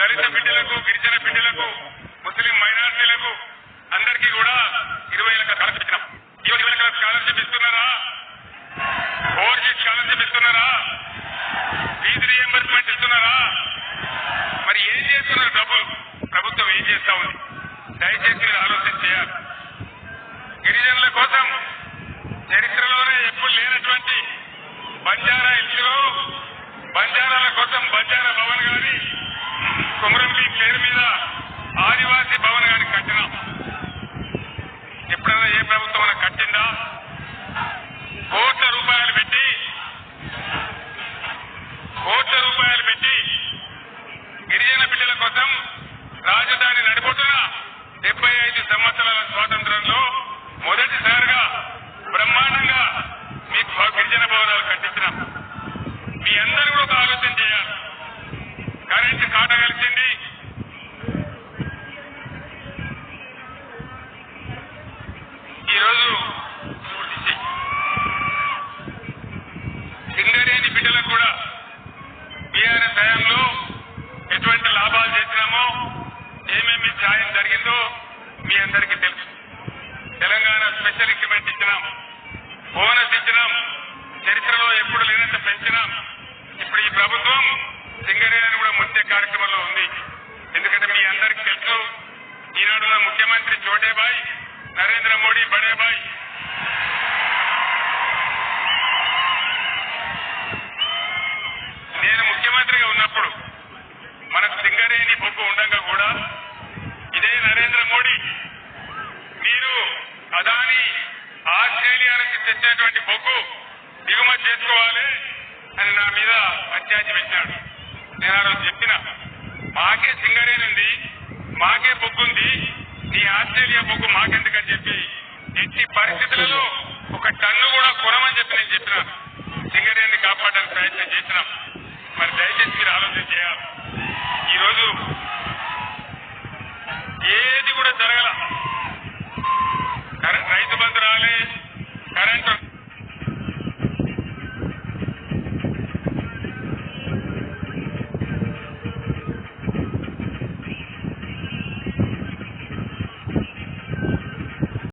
దళిత బిడ్డలకు గిరిజన బిడ్డలకు ముస్లిం మైనార్టీలకు అందరికీ కూడా ఇరవై లక్షల స్కాలర్షిప్ ఇచ్చినాం. ఇరవై లక్షల స్కాలర్షిప్ ఇస్తున్నారా? ఓర్జీ స్కాలర్షిప్ ఇస్తున్నారా? ఫీజు రియంబర్స్మెంట్ ఇస్తున్నారా? మరి ఏం చేస్తున్నారు డబ్బులు ప్రభుత్వం ఏం చేస్తా ఉంది? దయచేసి మీరు ఆలోచన చేయాలి. గిరిజనుల కోసం చరిత్రలోనే ఎప్పుడు లేనటువంటి బంజారా ఇల్లు బంజారాల కోసం బంజారా భవన్ రాజధాని నడిపోతున్న డెబ్బై ఐదు సంవత్సరాల స్వాతంత్రంలో మొదటిసారిగా బ్రహ్మాండంగా మీకు గిరిజన భవనాలు కట్టించినాం. మీ అందరూ కూడా ఒక ఆలోచన చేయాలి. కరెంటు కాట కలిసింది. ఈరోజు సింగరేణి బిడ్డలకు కూడా బీఆర్ఎస్ హయాంలో ఎటువంటి లాభాలు చేసినామో మీ సాయం జరిగిందో మీ అందరికీ తెలుసు. తెలంగాణ స్పెషల్ ఇంక్రిమెంట్ ఇచ్చినాం. బోనస్ ఇచ్చినాం. చరిత్రలో ఎప్పుడు లేనంత పెంచినాం. ఇప్పుడు ఈ ప్రభుత్వం సింగరేణిని కూడా ముంచే కార్యక్రమంలో ఉంది. ఎందుకంటే మీ అందరికీ తెలుసు ఈనాడు ముఖ్యమంత్రి చోటేబాయ్ నరేంద్ర మోడీ బడేబాయ్ నేను ముఖ్యమంత్రిగా ఉన్నప్పుడు మనకు సింగరేణి బొగ్గు ఉండగా కూడా ఇదే నరేంద్ర మోడీ మీరు అదాని ఆస్ట్రేలియా నుంచి తెచ్చేటువంటి బొగ్గు దిగుమతి చేసుకోవాలి అని మీద పంచాయతీ పెట్టాడు నేను ఆ రోజు చెప్పిన మాకే సింగరేణి మాకే బొగ్గుంది నీ ఆస్ట్రేలియా బొగ్గు మాకెందుకని చెప్పి ఎట్టి పరిస్థితులలో ఒక టన్ను కూడా కొనమని చెప్పి నేను చెప్పిన. సింగరేణిని కాపాడడానికి ప్రయత్నం చేసినాం. మరి దయచేసి మీరు ఆలోచన చేయాలి. ఈరోజు ఏది కూడా జరగల. రైతు బంధు రాలే కరెంటు